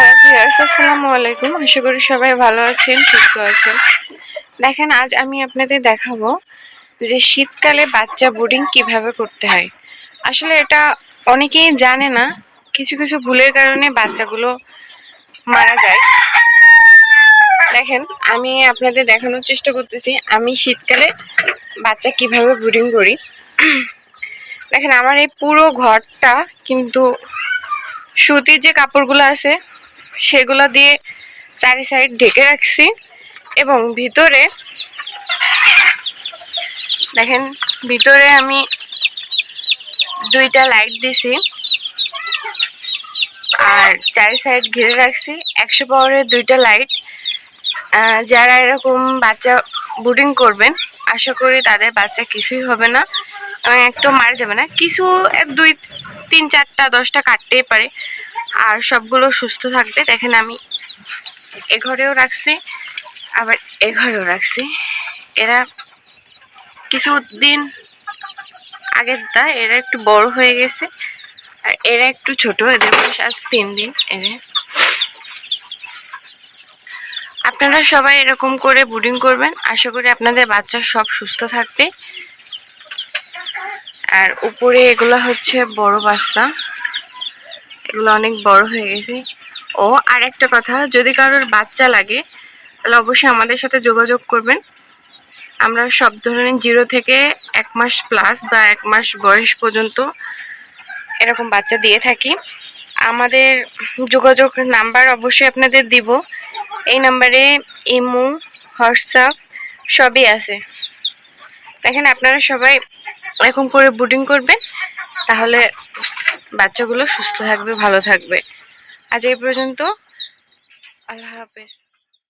Hello viewers আসসালামু আলাইকুম। আশা করি সবাই ভালো আছেন, সুস্থ আছেন। দেখেন, আজ আমি আপনাদের দেখাবো যে শীতকালে বাচ্চা বোর্ডিং কীভাবে করতে হয়। আসলে এটা অনেকেই জানে না, কিছু কিছু ভুলের কারণে বাচ্চাগুলো মারা যায়। দেখেন, আমি আপনাদের দেখানোর চেষ্টা করতেছি, আমি শীতকালে বাচ্চা কীভাবে বোর্ডিং করি। দেখেন, আমার এই পুরো ঘরটা কিন্তু সুতির যে কাপড়গুলো আছে সেগুলো দিয়ে চারি সাইড ঢেকে রাখছি এবং ভিতরে দেখেন, ভিতরে আমি দুইটা লাইট দিছি আর চারি সাইড ঘিরে রাখছি। একশো পাওয়ারের দুইটা লাইট। যারা এরকম বাচ্চা বুডিং করবেন, আশা করি তাদের বাচ্চা কিছুই হবে না। এবং একটু মারা যাবে না। কিছু এক দুই, তিন, চারটা, দশটা কাটতেই পারে। আর সবগুলো সুস্থ থাকবে। দেখেন আমি এ ঘরেও রাখছি, আবার এ ঘরেও রাখছি। এরা কিছুদিন আগের দা, এরা একটু বড় হয়ে গেছে, আর এরা একটু ছোট, এদের বয়স আজ তিন দিন, এদের। আপনারা সবাই এরকম করে বুডিং করবেন। আশা করি আপনাদের বাচ্চা সব সুস্থ থাকবে। আর উপরে এগুলো হচ্ছে বড় বাচ্চা। এগুলো অনেক বড় হয়ে গেছে। ও আর একটা কথা, যদি কারোর বাচ্চা লাগে, তাহলে অবশ্যই আমাদের সাথে যোগাযোগ করবেন। আমরা সব ধরনের জিরো থেকে এক মাস প্লাস বা এক মাস বয়স পর্যন্ত এরকম বাচ্চা দিয়ে থাকি। আমাদের যোগাযোগ নাম্বার অবশ্যই আপনাদের দিব। এই নাম্বারে ইমো, হোয়াটসঅ্যাপ সবই আছে। দেখেন, আপনারা সবাই এরকম করে বুডিং করবেন, তাহলে বাচ্চাগুলো সুস্থ থাকবে ভালো থাকবে। আজ এই পর্যন্ত। আল্লাহ হাফেজ।